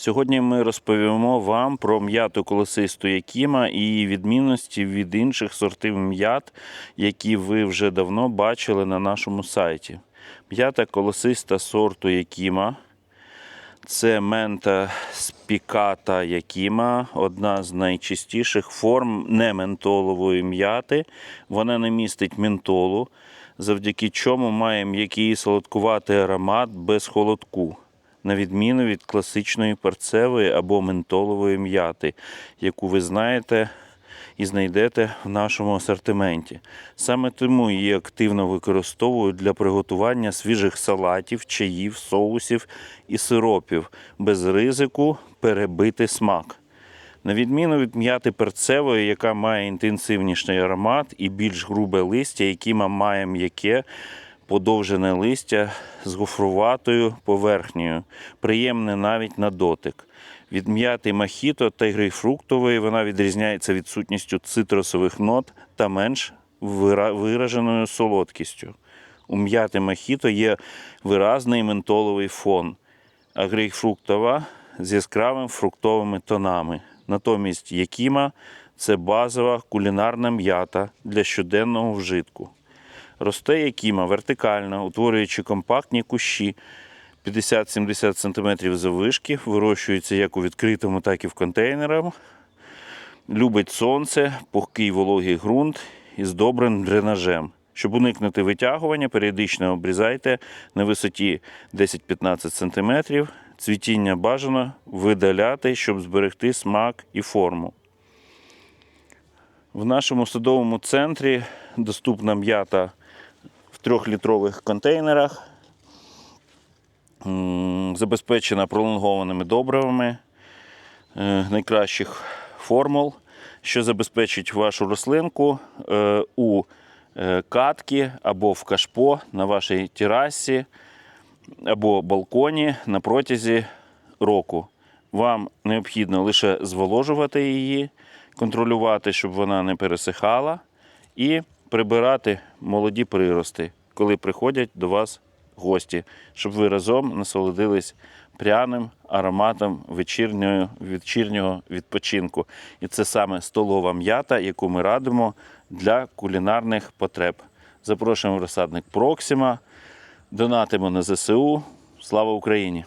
Сьогодні ми розповімо вам про м'яту колосисту Якіма і відмінності від інших сортів м'ят, які ви вже давно бачили на нашому сайті. М'ята колосиста сорту Якіма це мента спіката Якіма, одна з найчастіших форм нементолової м'яти. Вона не містить ментолу, завдяки чому має м'який солодкуватий аромат без холодку, на відміну від класичної перцевої або ментолової м'яти, яку ви знаєте і знайдете в нашому асортименті. Саме тому її активно використовують для приготування свіжих салатів, чаїв, соусів і сиропів без ризику перебити смак. На відміну від м'яти перцевої, яка має інтенсивніший аромат і більш грубе листя, якима має м'яке подовжене листя з гофруватою поверхнею, приємне навіть на дотик. Від м'яти махіто та грейпфруктової вона відрізняється відсутністю цитрусових нот та менш вираженою солодкістю. У м'яти махіто є виразний ментоловий фон, а грейпфруктова з яскравими фруктовими тонами. Натомість якіма це базова кулінарна м'ята для щоденного вжитку. Росте якіма вертикально, утворюючи компактні кущі 50-70 см заввишки, вирощується як у відкритому, так і в контейнерах. Любить сонце, пухкий вологий ґрунт із добрим дренажем. Щоб уникнути витягування, періодично обрізайте на висоті 10-15 см. Цвітіння бажано видаляти, щоб зберегти смак і форму. В нашому садовому центрі доступна м'ята в трьохлітрових контейнерах, забезпечена пролонгованими добривами е, найкращих формул, що забезпечить вашу рослинку е, у е, катки або в кашпо на вашій терасі або балконі на протязі року. Вам необхідно лише зволожувати її, контролювати, щоб вона не пересихала, і прибирати молоді прирости, коли приходять до вас гості, щоб ви разом насолодились пряним ароматом вечірнього, вечірнього відпочинку. І це саме столова м'ята, яку ми радимо для кулінарних потреб. Запрошуємо в розсадник Проксима, донатимо на ЗСУ. Слава Україні!